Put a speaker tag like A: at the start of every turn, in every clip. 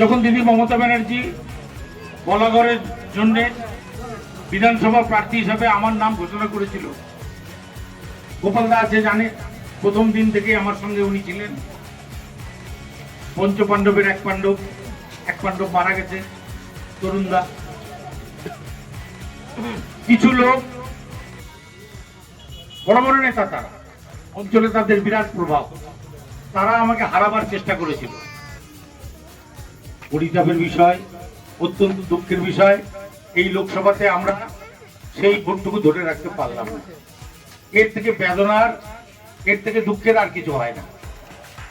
A: যখন দিদি মমতা ব্যানার্জি বলাগড়ের জন্য বিধানসভা প্রার্থী হিসাবে আমার নাম ঘোষণা করেছিল। গোপাল দাস যে জানে, প্রথম দিন থেকে আমার সঙ্গে উনি ছিলেন। পঞ্চ পাণ্ডবের এক পাণ্ডব এক পাণ্ডব মারা গেছে তরুণদা কিছু লোক, বড় বড় নেতা তারা, অঞ্চলে তাদের বিরাট প্রভাব, তারা আমাকে হারাবার চেষ্টা করেছিল। পরিতাপের বিষয়, অত্যন্ত দুঃখের বিষয়, এই লোকসভাতে আমরা সেই ভোটটুকু ধরে রাখতে পারলাম না। এর থেকে বেদনার, এর থেকে দুঃখের আর কিছু হয় না।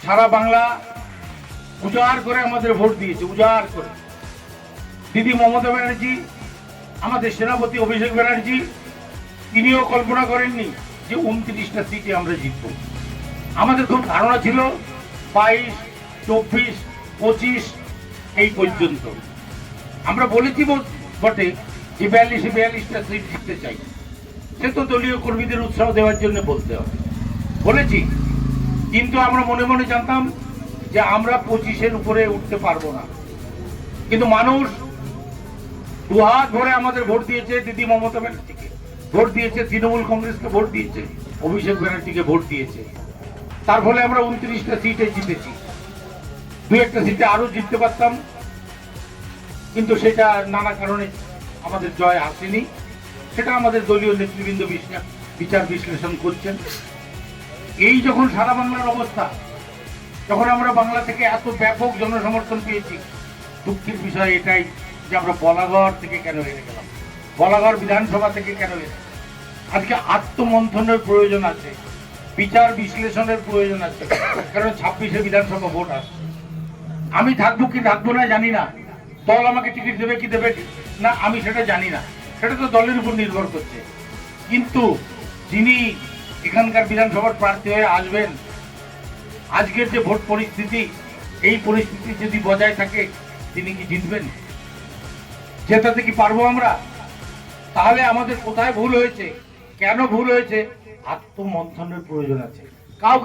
A: সারা বাংলা উজাড় করে আমাদের ভোট দিয়েছে, উজাড় করে। দিদি মমতা ব্যানার্জি, আমাদের সেনাপতি অভিষেক ব্যানার্জি তিনিও কল্পনা করেননি যে উনত্রিশটা সিটে আমরা জিতব। আমাদের খুব ধারণা ছিল, বাইশ, চব্বিশ, পঁচিশ এই পর্যন্ত। আমরা বলেছি বল- বটে, যে বিয়াল্লিশে বিয়াল্লিশটা সিট জিততে চাই। সে তো দলীয় কর্মীদের উৎসাহ দেওয়ার জন্য বলতে হবে। বলেছি, কিন্তু আমরা মনে মনে জানতাম যে আমরা পঁচিশের উপরে উঠতে পারব না। কিন্তু মানুষ দুহাত ভরে আমাদের ভোট দিয়েছে দিদি মমতা ব্যানার্জিকে। ভোট দিয়েছে তৃণমূল কংগ্রেসকে ভোট দিয়েছে। অভিষেক ব্যানার্জিকে ভোট দিয়েছে। তার ফলে আমরা উনত্রিশটা সিটে জিতেছি। দু একটা সিটে আরও জিততে পারতাম। কিন্তু সেটা নানা কারণে আমাদের জয় আসেনি। সেটা আমাদের দলীয় নেতৃবৃন্দ বিচার বিশ্লেষণ করছেন। এই যখন সারা বাংলার অবস্থা, যখন আমরা বাংলা থেকে এত ব্যাপক জনসমর্থন পেয়েছি, দুঃখের বিষয় এটাই যে আমরা বলাগড় থেকে কেন হেরে গেলাম? বলাগড় বিধানসভা থেকে কেন হেরে আজকে আত্মমন্থনের প্রয়োজন আছে, বিচার বিশ্লেষণের প্রয়োজন আছে। কারণ ছাব্বিশে বিধানসভা ভোট আসছে। আমি থাকব কি থাকব না জানি না। দল আমাকে টিকিট দেবে কি দেবে না, আমি সেটা জানি না। সেটা তো দলের উপর নির্ভর করছে। কিন্তু যিনি এখানকার বিধানসভার প্রার্থী হয়ে আসবেন, আজকের যে ভোট পরিস্থিতি, এই পরিস্থিতি যদি বজায় থাকে, তিনি কি জিতবেন? জেতাতে কি পারব আমরা? তাহলে আমাদের কোথায় ভুল হয়েছে? কেন ভুল হয়েছে? আত্মমন্থনের প্রয়োজন আছে। কাউ